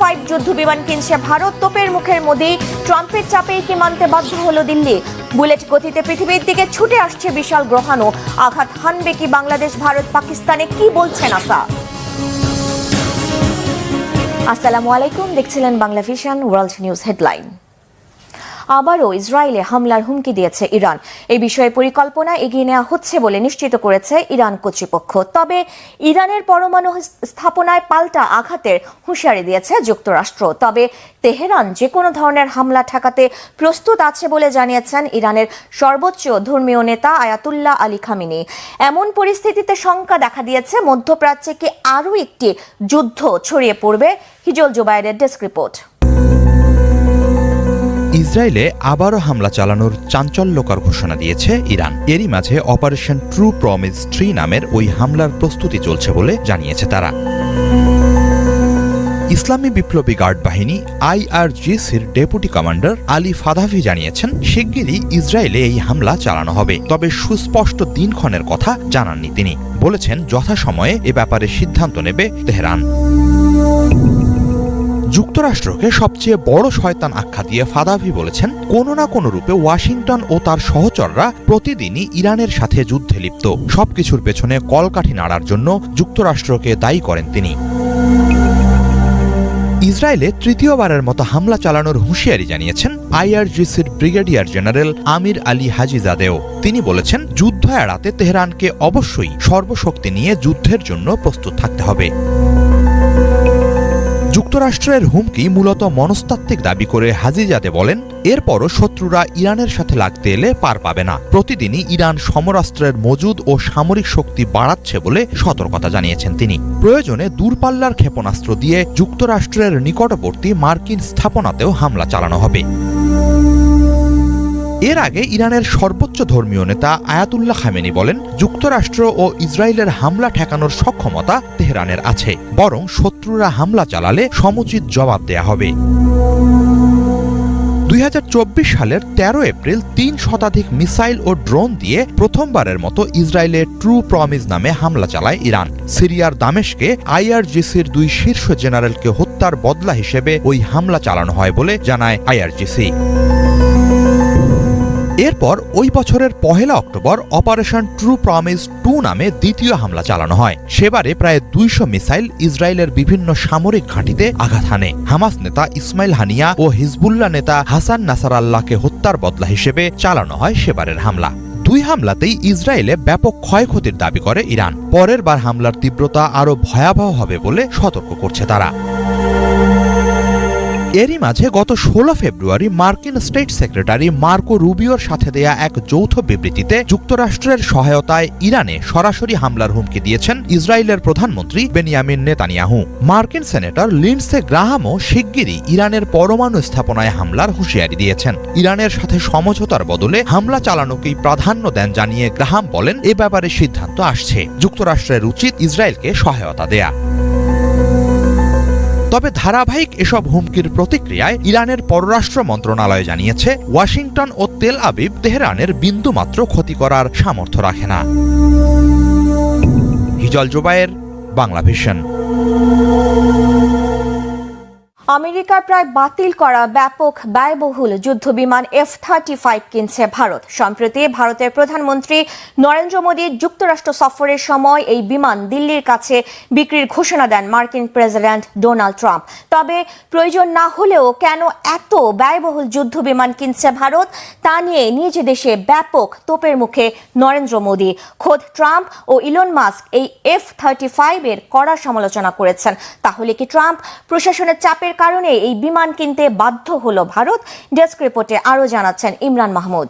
Five যুদ্ধ বিমান কিনছে ভারত। তোপের মুখের মোদি ট্রাম্পের চাপে কি মানতে বাধ্য হলো দিল্লি। বুলেট গতিতে পৃথিবীর দিকে ছুটে আসছে বিশাল গ্রহাণু। আঘাত হানবে কি বাংলাদেশ, ভারত, পাকিস্তানে? কি বলছে নাসা আসসালামু আলাইকুম, দেখছিলেন Bangla vision world news headline. আবারও ইসরায়েলে হামলার হুমকি দিয়েছে ইরান। এই বিষয়ে পরিকল্পনা এগিয়ে নেওয়া হচ্ছে বলে নিশ্চিত করেছে ইরান কর্তৃপক্ষ। তবে ইরানের পরমাণু স্থাপনায় পাল্টা আঘাতের হুঁশিয়ারি দিয়েছে যুক্তরাষ্ট্র। তবে তেহরান যে কোনো ধরনের হামলা ঠেকাতে প্রস্তুত আছে বলে জানিয়েছেন ইরানের সর্বোচ্চ ধর্মীয় নেতা আয়াতুল্লাহ আলী খামিনি। এমন পরিস্থিতিতে শঙ্কা দেখা দিয়েছে, মধ্যপ্রাচ্যে কি আরও একটি যুদ্ধ ছড়িয়ে পড়বে? হিজল জুবাইরের ডেস্ক রিপোর্ট। ইসরায়েলে আবারও হামলা চালানোর চাঞ্চল্যকর ঘোষণা দিয়েছে ইরান। এরই মাঝে অপারেশন ট্রু প্রমিস থ্রি নামের ওই হামলার প্রস্তুতি চলছে বলে জানিয়েছে তারা। ইসলামী বিপ্লবী গার্ড বাহিনী আইআরজিসির ডেপুটি কমান্ডার আলী ফাদাভি জানিয়েছেন, শিগগিরই ইসরায়েলে এই হামলা চালানো হবে। তবে সুস্পষ্ট দিনক্ষণের কথা জানাননি তিনি। বলেছেন, যথাসময়ে এ ব্যাপারে সিদ্ধান্ত নেবে তেহরান। যুক্তরাষ্ট্রকে সবচেয়ে বড় শয়তান আখ্যা দিয়ে ফাদাভি বলেছেন, কোনো না কোনো রূপে ওয়াশিংটন ও তার সহচররা প্রতিদিনই ইরানের সাথে যুদ্ধে লিপ্ত। সবকিছুর পেছনে কলকাঠি নাড়ার জন্য যুক্তরাষ্ট্রকে দায়ী করেন তিনি। ইসরায়েলে তৃতীয়বারের মতো হামলা চালানোর হুঁশিয়ারি জানিয়েছেন আইআরজিসির ব্রিগেডিয়ার জেনারেল আমির আলী হাজিজাদেও। তিনি বলেছেন, যুদ্ধ এড়াতে তেহরানকে অবশ্যই সর্বশক্তি নিয়ে যুদ্ধের জন্য প্রস্তুত থাকতে হবে। যুক্তরাষ্ট্রের হুমকি মূলত মনস্তাত্ত্বিক দাবি করে হাজিজাদে বলেন, এরপরও শত্রুরা ইরানের সাথে লাগতে এলে পার পাবে না। প্রতিদিনই ইরান সমরাস্ত্রের মজুদ ও সামরিক শক্তি বাড়াচ্ছে বলে সতর্কতা জানিয়েছেন তিনি। প্রয়োজনে দূরপাল্লার ক্ষেপণাস্ত্র দিয়ে যুক্তরাষ্ট্রের নিকটবর্তী মার্কিন স্থাপনাতেও হামলা চালানো হবে। এর আগে ইরানের সর্বোচ্চ ধর্মীয় নেতা আয়াতুল্লাহ খামেনি বলেন, যুক্তরাষ্ট্র ও ইসরায়েলের হামলা ঠেকানোর সক্ষমতা তেহরানের আছে, বরং শত্রুরা হামলা চালালে সমুচিত জবাব দেয়া হবে। দুই হাজার চব্বিশ সালের ১৩ এপ্রিল তিন শতাধিক মিসাইল ও ড্রোন দিয়ে প্রথমবারের মতো ইসরায়েলে ট্রু প্রমিস নামে হামলা চালায় ইরান। সিরিয়ার দামেশকে আইআরজিসির দুই শীর্ষ জেনারেলকে হত্যার বদলা হিসেবে ওই হামলা চালানো হয় বলে জানায় আইআরজিসি। এরপর ওই বছরের পহেলা October operation true promise two নামে দ্বিতীয় হামলা চালানো হয়। সেবারে প্রায় দুইশো মিসাইল ইসরায়েলের বিভিন্ন সামরিক ঘাঁটিতে আঘাত হানে। হামাস নেতা ইসমাইল হানিয়া ও হিজবুল্লাহ নেতা হাসান নাসার আল্লাহকে হত্যার বদলা হিসেবে চালানো হয় সেবারের হামলা। দুই হামলাতেই ইসরায়েলে ব্যাপক ক্ষয়ক্ষতির দাবি করে ইরান। পরের বার হামলার তীব্রতা আরও ভয়াবহ হবে বলে সতর্ক করছে তারা। এরই মাঝে গত ষোলো ফেব্রুয়ারি মার্কিন স্টেট সেক্রেটারি মার্কো রুবিওর সাথে দেয়া এক যৌথ বিবৃতিতে যুক্তরাষ্ট্রের সহায়তায় ইরানে সরাসরি হামলার হুমকি দিয়েছেন ইসরায়েলের প্রধানমন্ত্রী বেনিয়ামিন নেতানিয়াহু। মার্কিন সেনেটর লিন্ডসে গ্রাহামও শিগগিরই ইরানের পরমাণু স্থাপনায় হামলার হুঁশিয়ারি দিয়েছেন। ইরানের সাথে সমঝোতার বদলে হামলা চালানোকেই প্রাধান্য দেন জানিয়ে গ্রাহাম বলেন, এ ব্যাপারে সিদ্ধান্ত আসছে। যুক্তরাষ্ট্রের উচিত ইসরায়েলকে সহায়তা দেয়া। তবে ধারাবাহিক এসব হুমকির প্রতিক্রিয়ায় ইরানের পররাষ্ট্র মন্ত্রণালয় জানিয়েছে, ওয়াশিংটন ও তেল আবিব তেহরানের বিন্দুমাত্র ক্ষতি করার সামর্থ্য রাখে না। হিজল জোবায়ের বাংলা ভিশন আমেরিকার প্রায় বাতিল করা ব্যাপক ব্যয়বহুল যুদ্ধবিমান এফ থার্টি ফাইভ কিনছে ভারত। সম্প্রতি ভারতের প্রধানমন্ত্রী নরেন্দ্র মোদী যুক্তরাষ্ট্র সফরের সময় এই বিমান দিল্লির কাছে বিক্রির ঘোষণা দেন মার্কিন প্রেসিডেন্ট ডোনাল্ড ট্রাম্প। তবে প্রয়োজন না হলেও কেন এত ব্যয়বহুল যুদ্ধবিমান কিনছে ভারত, তা নিয়ে নিজ দেশে ব্যাপক তোপের মুখে নরেন্দ্র মোদী। খোদ ট্রাম্প ও ইলন মাস্ক এই এফ থার্টি ফাইভ এর কড়া সমালোচনা করেছেন। তাহলে কি ট্রাম্প প্রশাসনের চাপের কারণে এই বিমান কিনতে বাধ্য হলো ভারত। ডেস্ক রিপোর্টে আরও জানাচ্ছেন ইমরান মাহমুদ।